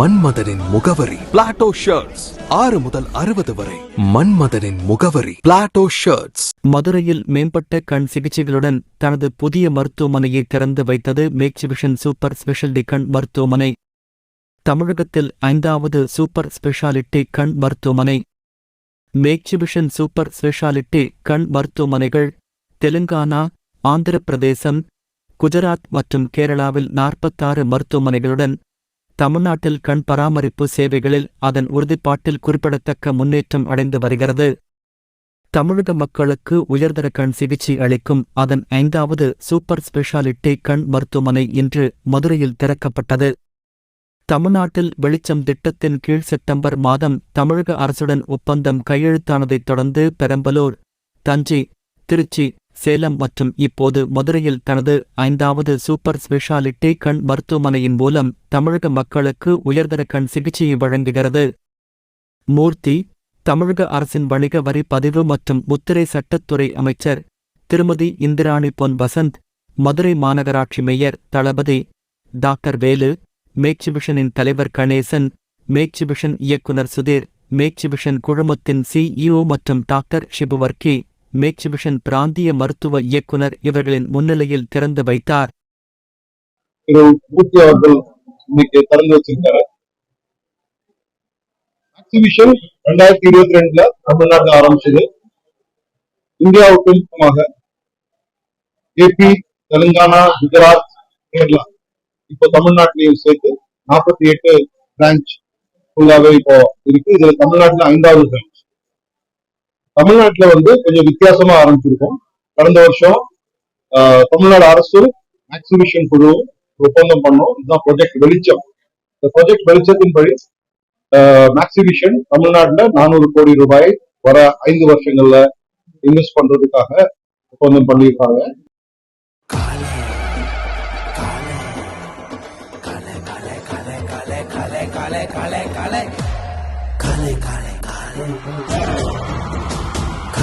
மன்மதனின் முகவரி. Plato shirts ஆறு முதல் அறுபது வரை. மன்மதனின் முகவரி. பிளாட்டோ ஷர்ட்ஸ் மதுரையில் மேம்பட்ட கண் சிகிச்சைகளுடன் தனது புதிய மருத்துவமனையை திறந்து வைத்தது மேக்சிவிஷன் சூப்பர் ஸ்பெஷாலிட்டி கண் மருத்துவமனை. தமிழகத்தில் ஐந்தாவது சூப்பர் ஸ்பெஷாலிட்டி கண் மருத்துவமனை. மேக்சிவிஷன் சூப்பர் ஸ்பெஷாலிட்டி கண் மருத்துவமனைகள் தெலுங்கானா ஆந்திர பிரதேசம் குஜராத் மற்றும் கேரளாவில் நாற்பத்தாறு மருத்துவமனைகளுடன் தமிழ்நாட்டில் கண் பராமரிப்பு சேவைகளில் அதன் உறுதிப்பாட்டில் குறிப்பிடத்தக்க முன்னேற்றம் அடைந்து வருகிறது. தமிழக மக்களுக்கு உயர்தர கண் சிகிச்சை அளிக்கும் அதன் ஐந்தாவது சூப்பர் ஸ்பெஷாலிட்டி கண் மருத்துவமனை இன்று மதுரையில் திறக்கப்பட்டது. தமிழ்நாட்டில் வெளிச்சம் திட்டத்தின் கீழ் செப்டம்பர் மாதம் தமிழக அரசுடன் ஒப்பந்தம் கையெழுத்தானதைத் தொடர்ந்து பெரம்பலூர் தஞ்சை திருச்சி சேலம் மற்றும் இப்போது மதுரையில் தனது ஐந்தாவது சூப்பர் ஸ்பெஷாலிட்டி கண் மருத்துவமனையின் மூலம் தமிழக மக்களுக்கு உயர்தர கண் சிகிச்சையை வழங்குகிறது. மூர்த்தி தமிழக அரசின் வணிக வரி பதிவு மற்றும் முத்திரை சட்டத்துறை அமைச்சர் திருமதி இந்திராணி பொன் வசந்த் மதுரை மாநகராட்சி மேயர் தளபதி டாக்டர் வேலு மேக்சிபிஷனின் தலைவர் கணேசன் மேக்சிபிஷன் இயக்குனர் சுதீர் மேக்சிபிஷன் குழுமத்தின் சிஇஓ மற்றும் டாக்டர் ஷிபுவர்கி. மேக்சிபிஷன் பிராந்திய மருத்துவ இயக்குனர் இவர்களின் முன்னிலையில் திறந்து வைத்தார். திரு எக்ஸிபிஷன் ரெண்டாயிரத்தி இருபத்தி ரெண்டுல தமிழ்நாட்டில் ஆரம்பிச்சது. இந்தியாவுக்கு முக்கியமாக ஏபி தெலுங்கானா குஜராத் கேரளா. இப்போ தமிழ்நாட்டிலையும் சேர்த்து நாற்பத்தி எட்டு பிரான்ச் ஃபுல்லாவே இப்போ இருக்கு. இதுல தமிழ்நாட்டுல ஐந்தாவது பிரான்ச் தமிழ்நாட்டுல வந்து கொஞ்சம் வித்தியாசமா ஆரம்பிச்சிருக்கோம். கடந்த வருஷம் ஆஹ், தமிழ்நாடு அரசு எக்ஸிபிஷன் குழு ஒப்பந்தம் பண்ணோம். இதுதான் ப்ராஜெக்ட் வெளிச்சம். இந்த ப்ராஜெக்ட் வெளிச்சத்தின்படி மேக்ஸிபிஷன் தமிழ்நாட்டுல நானூறு கோடி ரூபாய் வர ஐந்து வருஷங்கள்ல இன்வெஸ்ட் பண்றதுக்காக ஒப்பந்தம் பண்ணியிருக்காங்க.